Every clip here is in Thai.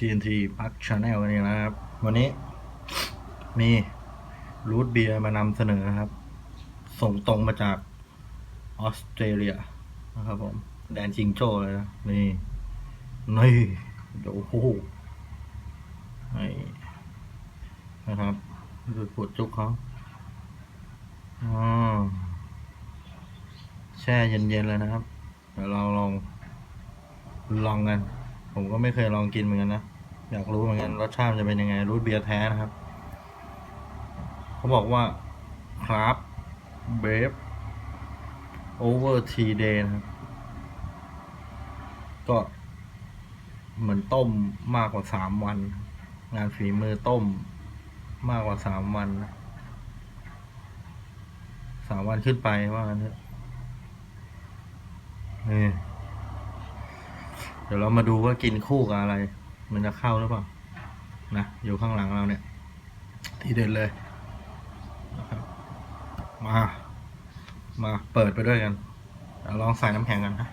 TNT Park Channel นอีกแล้วนะครับ วันนี้มีรูทเบียร์มานำเสนอครับ ส่งตรงมาจากออสเตรเลียนะครับผม แดนจิงโจ้เลยนะ นี่ นี่เดี๋ยวโอ้โหนี่นะครับดูปวดจุกเขาอ๋อแช่เย็นๆเลยนะครับ เดี๋ยวเราลองลองกัน ผมก็ไม่เคยลองกินเหมือนกันนะ อยากรู้เหมือนกันรสชาติจะเป็นยังไง รูทเบียร์แท้นะครับ เขาบอกว่าครับเบฟโอเวอร์ทีเดย์นะครับ ก็เหมือนต้มมากกว่าสามวัน งานฝีมือต้มมากกว่าสามวันนะสามวันขึ้นไปว่างั้นเถอะนี่ ดี๋ยวเรามาดูว่ากินคู่กับอะไร มันจะเข้าหรือเปล่านะอยู่ข้างหลังเราเนี่ย ที่เด็ดเลยมา มาเปิดไปด้วยกันเดี๋ยวลองใส่น้ำแข็งกันนะ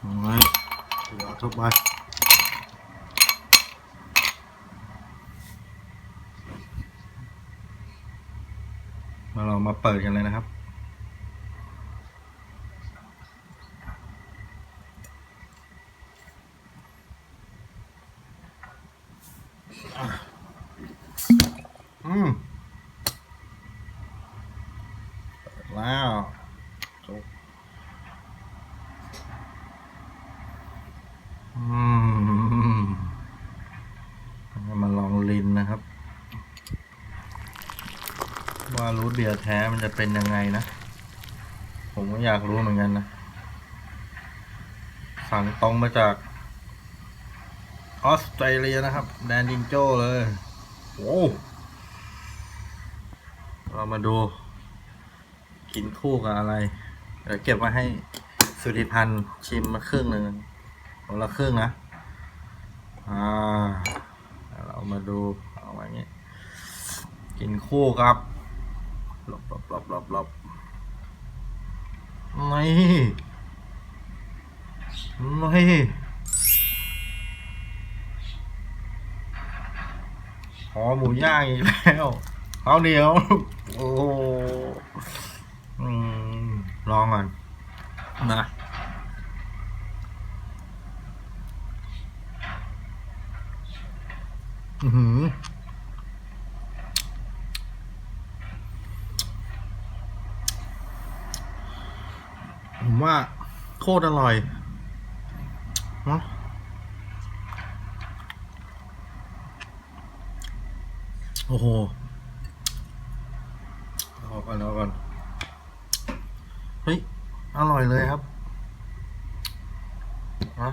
เอาไว้เดี๋ยวทุบไป มาเรามาเปิดกันเลยนะครับ อืมแล้วจบอืมมาลองลินนะครับ ว่ารูท เบียร์แท้มันจะเป็นยังไงนะ ผมก็อยากรู้เหมือนกันนะ สั่งตรงมาจากออสเตรเลียนะครับ แดนจิงโจ้เลยโอ้เรามาดู กินคู่กับอะไร เดี๋ยวเก็บไว้ให้สุธิพันธ์ชิมมาครึ่งหนึ่งคนละครึ่งนะ อ่า เรามาดู เอาไว้อย่างงี้ กินคู่ครับ หลบหลบหลบหลบหลบนี่นี่ขอหมูย่างอีกแล้วข้าวเหนียว โอ้อืลองก่อนนะอือหือ ว่าโคตรอร่อยเนาะโอ้โหเอาก่อนเอาก่อนเฮ้ย อร่อยเลยครับนะ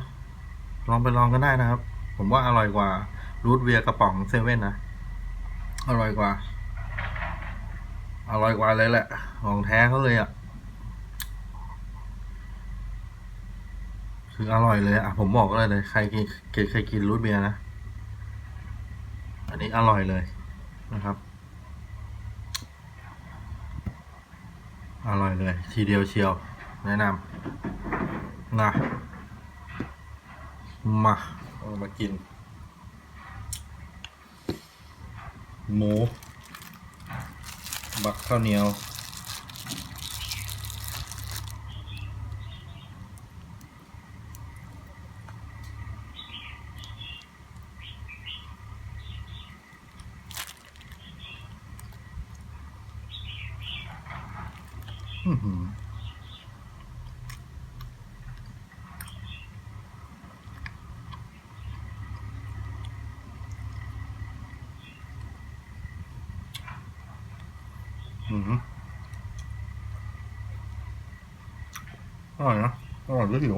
ลองไปลองกันได้นะครับ ผมว่าอร่อยกว่า รูทเวียกระป๋องเซเว่นนะ อร่อยกว่า อร่อยกว่าเลยแหละ ของแท้เขาเลยอะ คืออร่อยเลยอะผมบอกเลยเลยใครกินเคยกินรูทเบียร์นะ อันนี้อร่อยเลยนะครับ อร่อยเลย ทีเดียวเชียว แนะนำนะมาเอามากิน หมู บักข้าวเหนียว อืมออือหืออร่อยนะอร่อยด้วยหิว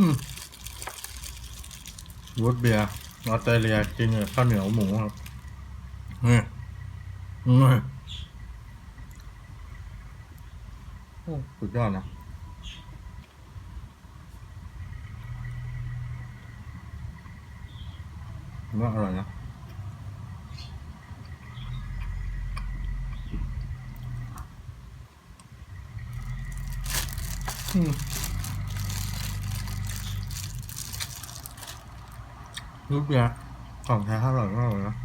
อืมรสเบียร์ออสเตรเลียกินกับข้าวเหนียวหมูครับนี่อืมโอ้สุดยอดนะว่าอร่อยนะอืม รูกเบียร์ของแท้อร่อยมากเลยนะ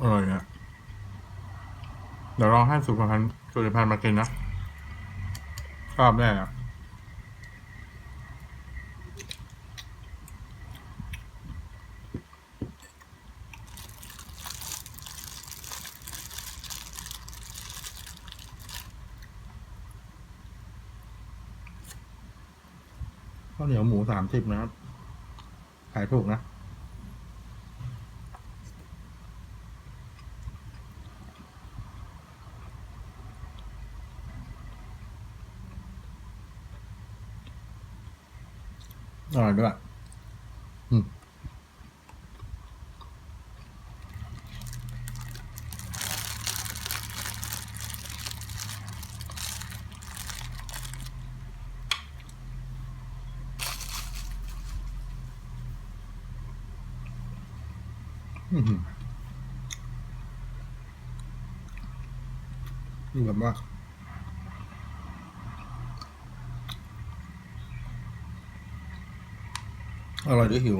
อร่อยอะเดี๋ยวรอให้สุขภัณฑ์สุริพันธ์มากินนะชอบแน่อะข้าวเหนียวหมู สามสิบนะครับ ขายถูกนะอร่อยด้วยอืม อืมนี่แบบว่าอร่อยด้วยหิว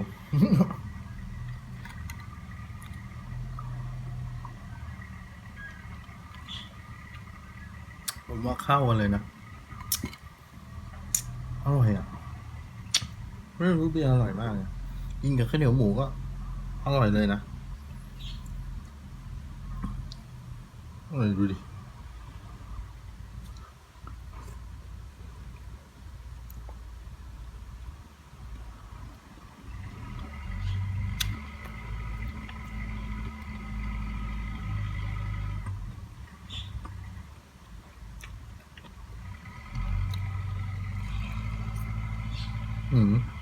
ผมว่าเข้ากันเลยนะ อร่อยอะ ไม่รู้เบียร์อร่อยมากเลยกินกับข้าวเหนียวหมูก็ อร่อยเลยนะอร่อย ดูดิอืม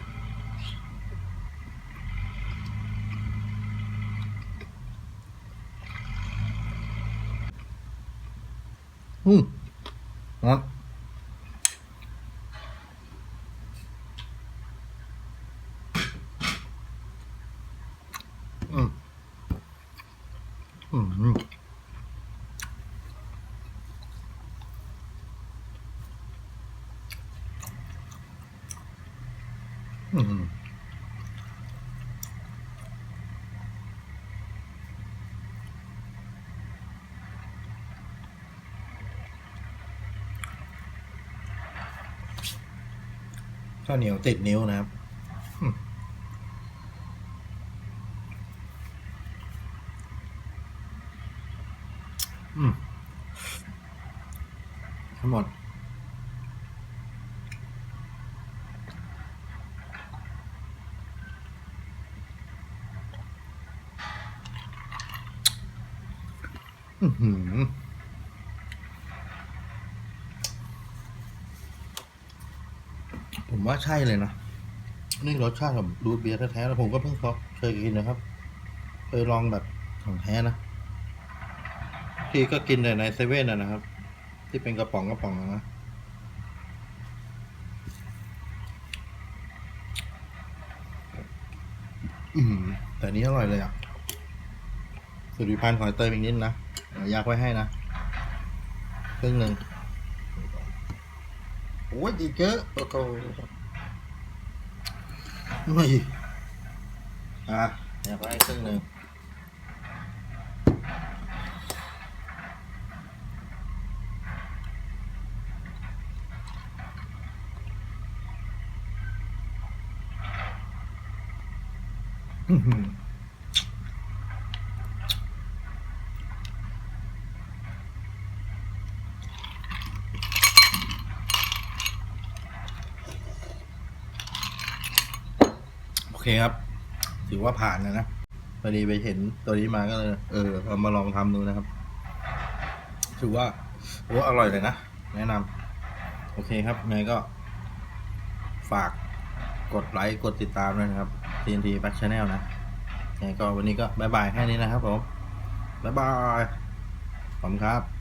อืมร้อนอืมอืมอืมอืม ข้าวเหนียวติดนิ้วนะครับอืมทั้งหมด อืม ว่าใช่เลยนะ นี่รสชาติของรูทเบียร์แท้ๆแล้วผมก็เพิ่งเคยกินนะครับ เคยลองแบบของแท้นะพี่ก็กินแต่ในเซเว่นนะครับ ที่เป็นกระป๋องกระป๋องนะอืมแต่นี้อร่อยเลยอะ สุริพันธ์ขอเติมอีกนิดนะเดี๋ยวยักไว้ให้นะครึ่งหนึ่งโอ้ยอีเยอะโอ้โห ไม่อะยักไว้ให้ครึ่งหนึ่งอื้อหือ โอ เคครับ ถือว่าผ่านแล้วนะพอดีไปเห็นตัวนี้มาก็เลยเออเอามาลองทำดูนะครับ ถือว่าโอ้อร่อยเลยนะ แนะนำโอเคครับไงก็ ฝากกดไลค์กดติดตามด้วยนะครับ TNT Back Channel นะไงก็วันนี้ก็บายบายแค่นี้นะครับผมบายบายขอบคุณครับ